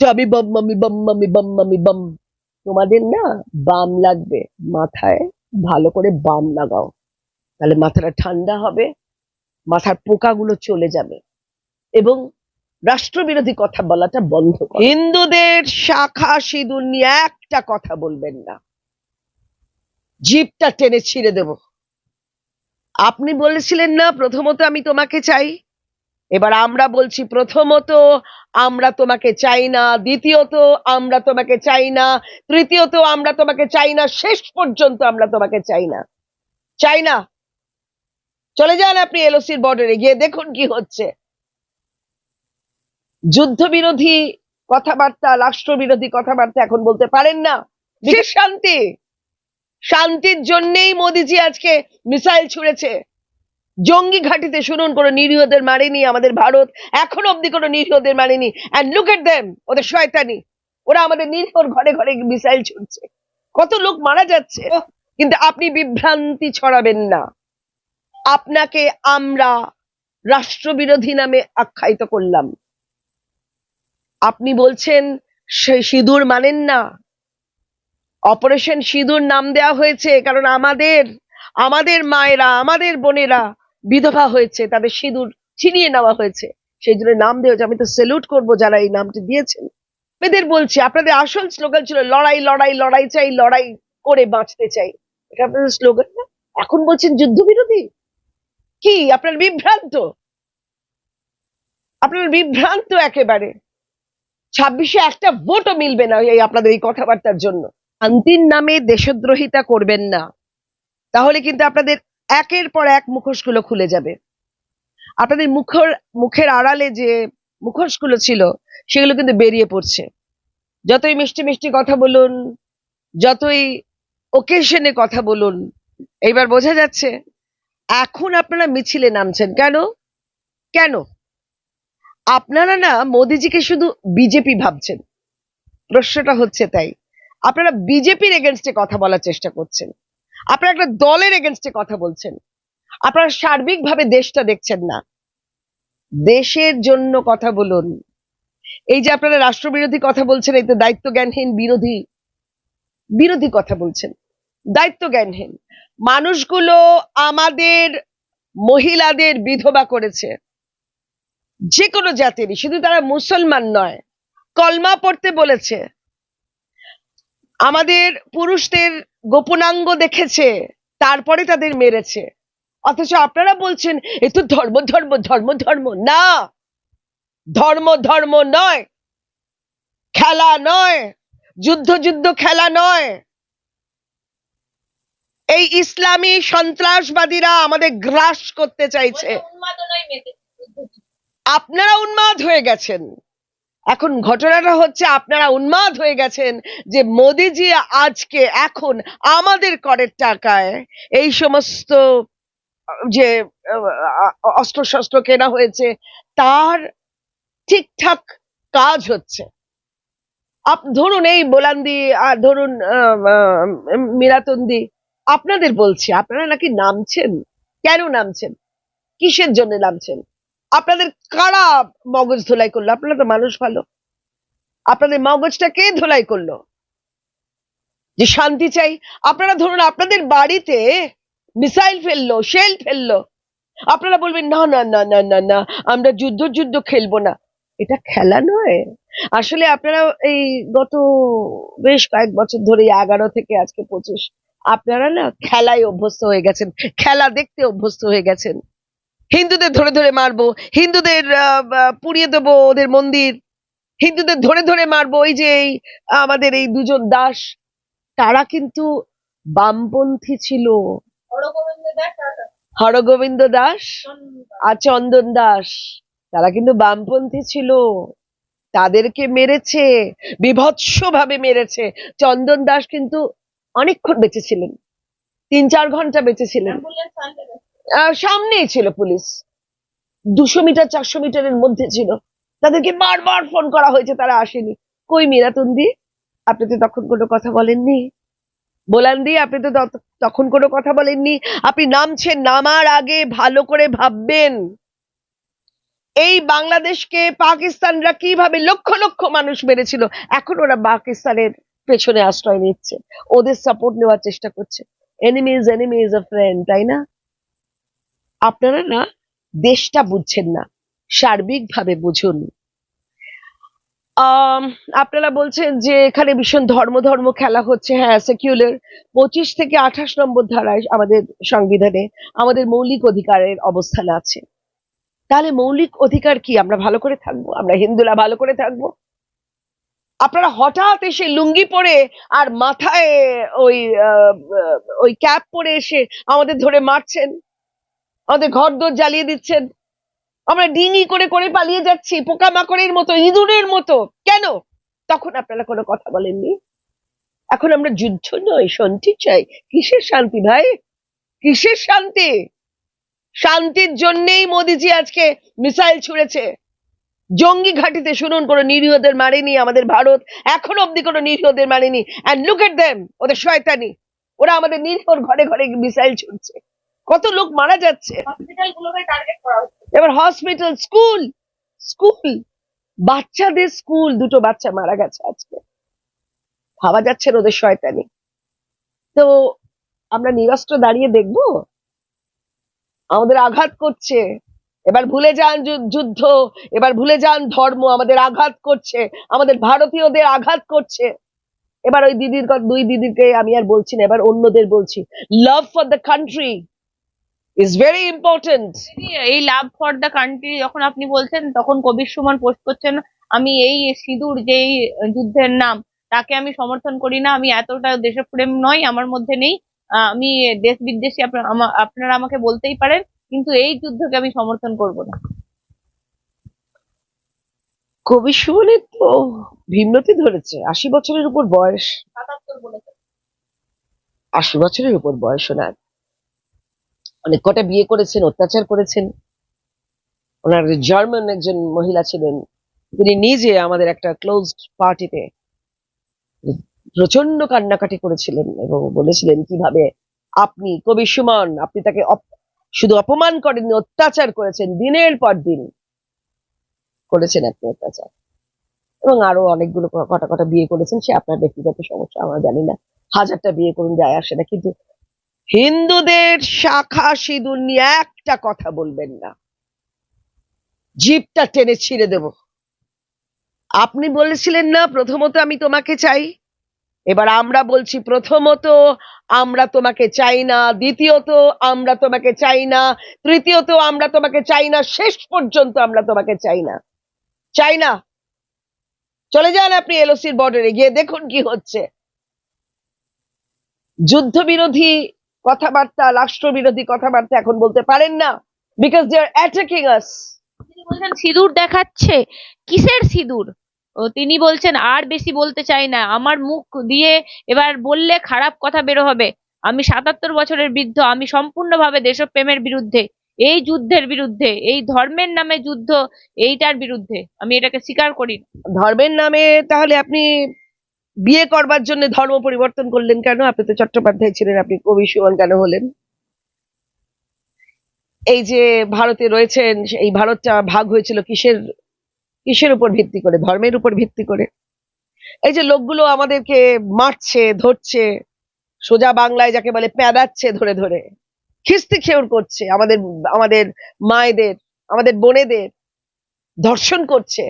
আমি বাম আমি বাম আমি বাম আমি বাম। তোমাদের না বাম লাগবে। মাথায় ভালো করে বাম লাগাও। তাহলে মাথাটা ঠান্ডা হবে, মাথার পোকাগুলো চলে যাবে। এবং রাষ্ট্রবিরোধী কথা বলাটা বন্ধ করো। হিন্দুদের শাখা সিঁদুর নিয়ে একটা কথা বলবেন না। জিপটা টেনে ছিঁড়ে দেব। আপনি বলেছিলেন না, প্রথমত আমি তোমাকে চাই। এবার আমরা বলছি প্রথমত, আমরা তোমাকে চাই না। দ্বিতীয়ত, আমরা তোমাকে চাই না। তৃতীয়ত, আমরা তোমাকে চাই না। শেষ পর্যন্ত আমরা তোমাকে চাই না। চাই না। চলে যান আপনি এলওসির বর্ডারে গিয়ে দেখুন কি হচ্ছে। যুদ্ধবিরোধী কথাবার্তা, রাষ্ট্রবিরোধী কথাবার্তা এখন বলতে পারেন না। শান্তি। শান্তির জন্যেই মোদিজি আজকে মিসাইল ছুড়েছে। জঙ্গি ঘাটিতে শুনুন কোনো নিরীহদের মারেনি আমাদের ভারত। এখন অব্দি কোনো নিরীহদের মারেনি। অ্যান্ড লুক এট দেম ওদের শয়তানি। ওরা আমাদের নিরীহর ঘরে ঘরে মিসাইল ছুটছে কত লোক মারা যাচ্ছে। কিন্তু আপনি বিভ্রান্তি ছড়াবেন না। আপনাকে আমরা রাষ্ট্রবিরোধী নামে আখ্যায়িত করলাম। আপনি বলছেন সে সিঁদুর মানেন না। অপারেশন সিঁদুর নাম দেওয়া হয়েছে কারণ আমাদের আমাদের মায়েরা আমাদের বোনেরা বিধবা হয়েছে, তাদের সিঁদুর ছিনিয়ে নেওয়া হয়েছে। সেই জন্য নাম দেওয়া হয়েছে আমি তো সেলুট করব যারা এই নামটি দিয়েছেন। এদের বলছি, আপনাদের আসল স্লোগান ছিল, লড়াই লড়াই লড়াই চাই, লড়াই করে বাঁচতে চাই। এটা আপনাদের স্লোগান না? এখন বলছেন যুদ্ধবিরোধী? কি? আপনার বিভ্রান্ত? আপনার বিভ্রান্ত একেবারে। ছাব্বিশে একটা ভোটও মিলবে না এই আপনাদের এই কথাবার্তার জন্য। শান্তির নামে দেশদ্রোহিতা করবেন না। তাহলে কিন্তু আপনাদের একের পর এক মুখোশগুলো খুলে যাবে। আপনাদের মুখর, মুখের আড়ালে যে মুখোশগুলো ছিল, সেগুলো কিন্তু বেরিয়ে পড়ছে। যতই মিষ্টি মিষ্টি কথা বলুন, যতই ওকেশনে কথা বলুন, এইবার বোঝা যাচ্ছে, এখন আপনারা মিছিলে নামছেন। কেন? কেন? আপনারা না মোদিজিকে শুধু বিজেপি ভাবছেন। প্রশ্নটা হচ্ছে তাই। আপনারা বিজেপির এগেনস্টে কথা বলার চেষ্টা করছেন। আপনারা একটা দলের এগেনস্টে কথা বলছেন। আপনারা সার্বিকভাবে দেশটা দেখছেন না। দেশের জন্য কথা বলুন। এই যে আপনারা রাষ্ট্রবিরোধী কথা বলছেন, এই তো দায়িত্ব জ্ঞানহীন বিরোধী বিরোধী কথা বলছেন। দায়িত্ব জ্ঞানহীন মানুষগুলো আমাদের মহিলাদের বিধবা করেছে। যে কোনো জাতিরই শুধু তারা মুসলমান নয়, কলমা পড়তে বলেছে। আমাদের পুরুষদের গোপনাঙ্গ দেখেছে তারপরে তাদের মেরেছে। অথচ আপনারা বলছেন এ তো ধর্ম ধর্ম ধর্ম ধর্ম। না ধর্ম ধর্ম নয় খেলা নয় যুদ্ধ যুদ্ধ খেলা নয়। এই ইসলামী সন্ত্রাসবাদীরা আমাদের গ্রাস করতে চাইছে। আপনারা উন্মাদ হয়ে গেছেন। এখন ঘটনাটা হচ্ছে আপনারা উন্মাদ হয়ে গেছেন যে মোদিজি আজকে এখন আমাদের করের টাকায় এই সমস্ত, যে অস্ত্র শস্ত্র কেনা হয়েছে, তার ঠিকঠাক কাজ হচ্ছে। আপ, ধরুন এই বোলান্দি আর ধরুন মিরাতন্দি, আপনাদের বলছি, আপনারা নাকি নামছেন? কেন নামছেন? কিসের জন্য নামছেন? আপনাদের কারা মগজ ধোলাই করল? আপনারা তো মানুষ ভালো। আপনাদের মগজটা কে ধোলাই করল? যে শান্তি চাই। আপনারা ধরুন আপনাদের বাড়িতে মিসাইল ফেলল, শেল ফেলল। আপনারা বলবেন, না না না না না না, আমরা যুদ্ধ যুদ্ধ খেলব না। এটা খেলা নয়। আসলে আপনারা এই গত বেশ কয়েক বছর ধরে এগারো থেকে আজকে পঁচিশ, আপনারা না খেলায় অভ্যস্ত হয়ে গেছেন। খেলা দেখতে অভ্যস্ত হয়ে গেছেন। হিন্দুদের ধরে ধরে মারবো, হিন্দুদের পুড়িয়ে দেবো ওদের মন্দির, হিন্দুদের ধরে ধরে মারবো ওই যে এই, আমাদের এই দুজন দাস, তারা কিন্তু বামপন্থী ছিল। হরগোবিন্দ দাস আর চন্দন দাস, তারা কিন্তু বামপন্থী ছিল। তাদেরকে মেরেছে বিভৎস ভাবে মেরেছে। চন্দন দাস কিন্তু অনেকক্ষণ বেঁচে ছিলেন, তিন চার ঘণ্টা বেঁচে ছিলেন। সামনেই ছিল পুলিশ। দুশো মিটার, চারশো মিটারের মধ্যে ছিল। তাদেরকে বারবার ফোন করা হয়েছে, তারা আসেনি। কই মীরাতুন্দি আপনি তো তখন কোনো কথা বলেননি। বোলান্দি, আপনি তো তখন কোনো কথা বলেননি। আপনি নামছেন, নামার আগে ভালো করে ভাববেন। এই বাংলাদেশকে পাকিস্তানরা কীভাবে লক্ষ লক্ষ মানুষ মেরেছিল, এখন ওরা পাকিস্তানের পেছনে আশ্রয় নিচ্ছে। ওদের সাপোর্ট নেওয়ার চেষ্টা করছে। Enemy is enemy is a friend তাই না? আপনারা না দেশটা বুঝছেন না, সার্বিকভাবে বুঝুন। আপনারা বলছেন যে এখানে ভীষণ ধর্ম ধর্ম খেলা হচ্ছে হ্যাঁ সেকুলার পঁচিশ থেকে আঠাশ নম্বর ধারায় আমাদের সংবিধানে আমাদের মৌলিক অধিকারের অবস্থান আছে। তাহলে মৌলিক অধিকার কি? আমরা ভালো করে থাকব? আমরা হিন্দুরা ভালো করে থাকব? আপনারা হঠাৎ এসে লুঙ্গি পরে আর মাথায় ওই ওই ক্যাপ পরে এসে আমাদের ধরে মারছেন? আমাদের ঘর দোর জ্বালিয়ে দিচ্ছেন। আমরা ডিঙি করে করে পালিয়ে যাচ্ছি, পোকামাকড়ের মতো, ইঁদুরের মতো। কেন? তখন আপনারা কোনো কথা বলেননি? এখন আমরা যুদ্ধ নয়, শান্তি চাই। কিসের শান্তি ভাই? কিসের শান্তি? শান্তির জন্যেই মোদিজি আজকে মিসাইল ছুড়েছে। জঙ্গি ঘাটিতে শুনুন, কোনো নিরীহদের মারেনি আমাদের ভারত। এখন অব্দি কোনো নিরীহদের মারেনি। অ্যান্ড লুক এট দেম ওদের শয়তানি। ওরা আমাদের নিরীহর ঘরে ঘরে মিসাইল ছুটছে কত লোক মারা যাচ্ছে। এবার হসপিটাল স্কুল স্কুল বাচ্চাদের স্কুল দুটো বাচ্চা মারা গেছে আজকে। ভাবা যাচ্ছে ওদের শয়তানি। তো আমরা নিরস্ত্র দাঁড়িয়ে দেখব। আমাদের আঘাত করছে। এবার ভুলে যান যুদ্ধ। এবার ভুলে যান ধর্ম। আমাদের আঘাত করছে। আমাদের ভারতীয়দের আঘাত করছে। এবার ওই দিদির দুই দিদিকে আমি আর বলছি না এবার অন্যদের বলছি। Love for the country is very important এই লাভ ফর দ্য কান্ট্রি যখন আপনি বলছেন তখন কবির সুমন পোস্ট করছেন আমি এই সিঁদুর যেই যুদ্ধের নাম তাকে আমি সমর্থন করি না আমি এতটা দেশপ্রেম নয় আমার মধ্যে নেই আমি দেশ বিদ্বেষী আপনা- আপনারা আমাকে বলতেই পারেন কিন্তু এই যুদ্ধকে আমি সমর্থন করব না. কবি সুমনের তো ভিন্নতি ধরেছে আশি বছরের উপর বয়স। আশি বছরের উপর বয়স ওনার। অনেক কটা বিয়ে করেছেন, অত্যাচার করেছেন। ওনার জার্মান একজন মহিলা ছিলেন। তিনি নিজে আমাদের একটা ক্লোজড পার্টিতে প্রচণ্ড কান্নাকাটি করেছিলেন এবং বলেছিলেন, কীভাবে আপনি কবি সুমন, আপনি তাকে শুধু অপমান করেননি, অত্যাচার করেছেন, দিনের পর দিন করেছেন আপনি অত্যাচার। এবং আরও অনেকগুলো কটা কটা বিয়ে করেছেন, সে আপনার ব্যক্তিগত সমস্যা, আমরা জানি না। হাজারটা বিয়ে করুন, যায় আসে না। কিন্তু হিন্দুদের শাখা সিঁদুর নিয়ে একটা কথা বলবেন না। জিপটা টেনে ছিঁড়ে দেব। আপনি বলেছিলেন না, প্রথমত আমি তোমাকে চাই। এবার আমরা বলছি, প্রথমত আমরা তোমাকে চাই না, দ্বিতীয়ত আমরা তোমাকে চাই না, তৃতীয়ত আমরা তোমাকে চাই না, শেষ পর্যন্ত আমরা তোমাকে চাই না। চাই না। চলে যান আপনি এলওসির বর্ডারে গিয়ে, দেখুন কি হচ্ছে। যুদ্ধবিরোধী কথাবার্তা রাষ্ট্রবিরোধী কথাবার্তা এখন বলতে পারেন না বিকজ দে আর অ্যাটাকিং আস তিনি বলছেন সিঁদুর দেখাচ্ছে। কিসের সিঁদুর? ও তিনি বলছেন আর বেশি বলতে চাই না। আমার মুখ দিয়ে এবার বললে খারাপ কথা বেরো হবে। আমি সাতাত্তর বছরের বৃদ্ধ। আমি সম্পূর্ণভাবে দেশপ্রেমের বিরুদ্ধে। এই যুদ্ধের বিরুদ্ধে। এই ধর্মের নামে যুদ্ধ। এইটার বিরুদ্ধে। আমি এটাকে স্বীকার করি। ধর্মের নামে তাহলে আপনি বিয়ে করবার জন্য ধর্ম পরিবর্তন করলেন কেন? আপনি তো চট্টোপাধ্যায় ছিলেন, আপনি কবি সুমন কেন হলেন? এই যে ভারতে রয়েছেন, এই ভারতটা ভাগ হয়েছিল কিসের কিসের উপর ভিত্তি করে? ধর্মের উপর ভিত্তি করে। এই যে লোকগুলো আমাদেরকে মারছে, ধরছে, সোজা বাংলায় যাকে বলে প্যাদাচ্ছে ধরে ধরে, খিস্তি খেউর করছে আমাদের আমাদের মায়েদের, আমাদের বোনেদের, ধর্ষণ করছে।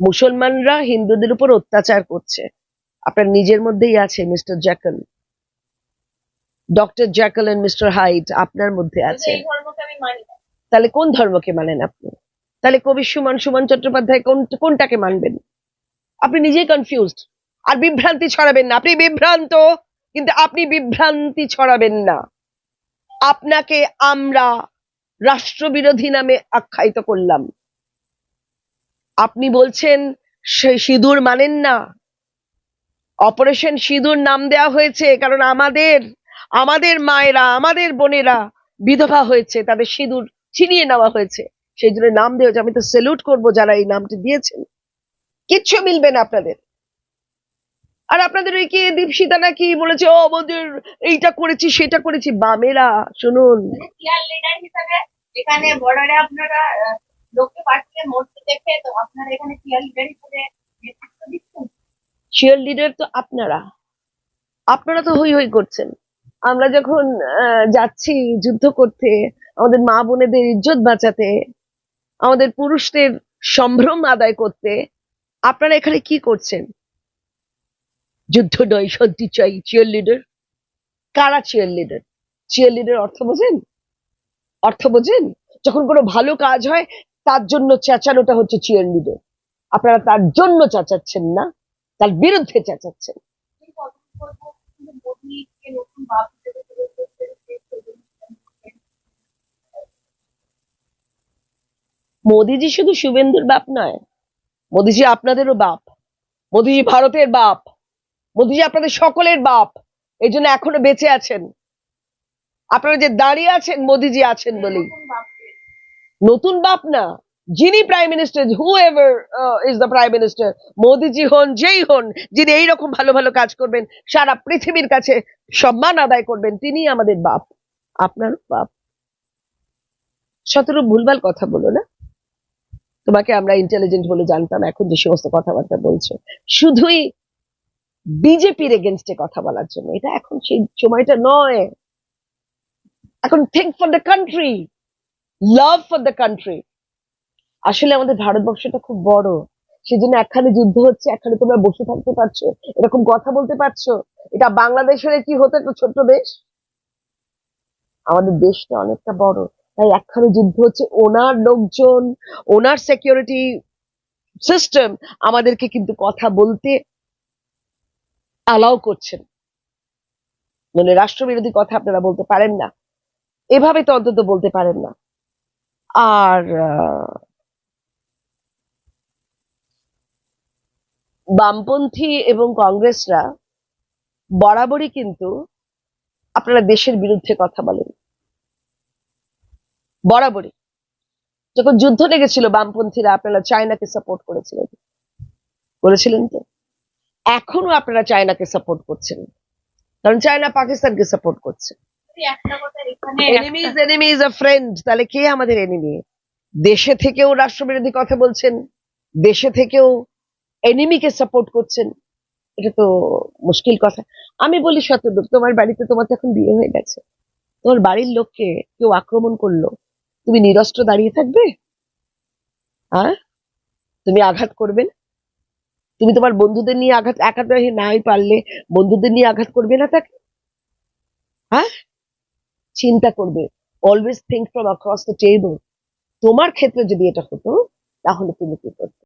মুসলমানরা হিন্দুদের উপর অত্যাচার করছে। আপনার নিজের মধ্যেই আছে mister Jekyll. Doctor Jekyll and mister Hyde আপনার মধ্যে আছে। তাহলে কোন ধর্মকে মানেন আপনি? তাহলে কবি সুমন সুমন চট্টোপাধ্যায় কোন কোনটাকে মানবেন? আপনি নিজেই কনফিউজড আর বিভ্রান্তি ছড়াবেন না। আপনি বিভ্রান্ত কিন্তু আপনি বিভ্রান্তি ছড়াবেন না। আপনাকে আমরা রাষ্ট্রবিরোধী নামে আখ্যায়িত করলাম। আপনি বলছেন সিঁদুর মানেন না। অপারেশন সিঁদুর নাম দেওয়া হয়েছে কারণ আমাদের আমাদের মায়েরা, আমাদের বোনেরা বিধবা হয়েছে, তাদের সিঁদুর ছিনিয়ে নেওয়া হয়েছে। সেই জন্য নাম দেওয়া হয়েছে। আমি তো সেলুট করব যারা এই নামটি দিয়েছেন। কিচ্ছু মিলবে না আপনাদের। আর আপনাদের ওই কি দীপশিতা নাকি বলেছে, ও, আমাদের এইটা করেছি, সেটা করেছি। বামেরা, শুনুন। হিসাবে এখানে বর্ডারে আপনারা লোককে পাঠিয়ে মরতে দেখে, তো আপনারা এখানে ক্লিয়ার লিডার চিয়ার লিডার তো আপনারা। আপনারা তো হই হই করছেন। আমরা যখন যাচ্ছি যুদ্ধ করতে, আমাদের মা বোনেদের ইজ্জত বাঁচাতে, আমাদের পুরুষদের সম্ভ্রম আদায় করতে, আপনারা এখানে কি করছেন? যুদ্ধ নয়, শান্তি চাই চিয়ার লিডার কারা চিয়ার লিডার চিয়ার লিডার অর্থ বোঝেন? অর্থ বোঝেন? যখন কোনো ভালো কাজ হয় তার জন্য চেঁচানোটা হচ্ছে চিয়ার লিডার আপনারা তার জন্য চেঁচাচ্ছেন না, তার বিরুদ্ধে চেঁচাচ্ছেন। মোদিজি শুধু শুভেন্দুর বাপ নয়, মোদিজি আপনাদেরও বাপ, মোদিজি ভারতের বাপ, মোদিজি আপনাদের সকলের বাপ, এই জন্য এখনও বেঁচে আছেন। আপনারা যে দাঁড়িয়ে আছেন, মোদিজি আছেন বলেই। নতুন বাপ না, যিনি prime minister who ever is the prime minister Modiji হন, যেই হন, যিনি এইরকম ভালো ভালো কাজ করবেন, সারা পৃথিবীর কাছে সম্মান আদায় করবেন, তিনি আমাদের বাপ, আপনার বাপ। সতেরো ভুলভাল কথা বলো না। তোমাকে আমরা ইন্টেলিজেন্ট বলে জানতাম, এখন যে সমস্ত কথাবার্তা বলছো। শুধুই বিজেপির এগেনস্টে কথা বলার জন্য। এটা এখন সেই সময়টা নয়। এখন think for the country love for the country আসলে আমাদের ভারতবর্ষটা খুব বড়। সেজন্য একখানে যুদ্ধ হচ্ছে, একখানে তোমরা বসে থাকতে পারছ, এরকম কথা বলতে পারছ। এটা বাংলাদেশের কি হতো একটা ছোট্ট দেশ? আমাদের দেশটা অনেকটা বড়। তাই একখানে যুদ্ধ হচ্ছে, ওনার লোকজন, ওনার সিকিউরিটি সিস্টেম আমাদেরকে কিন্তু কথা বলতে অ্যালাউ করছেন। মানে রাষ্ট্রবিরোধী কথা আপনারা বলতে পারেন না। এভাবে তো অন্তত বলতে পারেন না। আর বামপন্থী এবং কংগ্রেসরা বরাবরই কিন্তু আপনারা দেশের বিরুদ্ধে কথা বলেন। বরাবরই। যখন যুদ্ধ লেগেছিল বামপন্থীরা, আপনারা চায়নাকে সাপোর্ট করেছিলেন। করেছিলেন তো? এখনও আপনারা চায়নাকে সাপোর্ট করছেন। কারণ চায়না পাকিস্তানকে সাপোর্ট করছে। যদি একটা enemy is enemy a friend তাহলে কে আমাদের এনিমি দেশে থেকেও রাষ্ট্রবিরোধী কথা বলছেন। দেশে থেকেও এনিমিকে সাপোর্ট করছেন। এটা তো মুশকিল কথা। আমি বলি শতদূর তোমার বাড়িতে তোমার এখন বিয়ে হয়ে গেছে। তোমার বাড়ির লোককে কেউ আক্রমণ করল। তুমি নিরস্ত্র দাঁড়িয়ে থাকবে? হ্যাঁ? তুমি আঘাত করবে না? তুমি তোমার বন্ধুদের নিয়ে আঘাত একা নাই পারলে বন্ধুদের নিয়ে আঘাত করবে না তাকে? হ্যাঁ? চিন্তা করবে always think from across the table তোমার ক্ষেত্রে যদি এটা হতো, তাহলে তুমি কি করতে?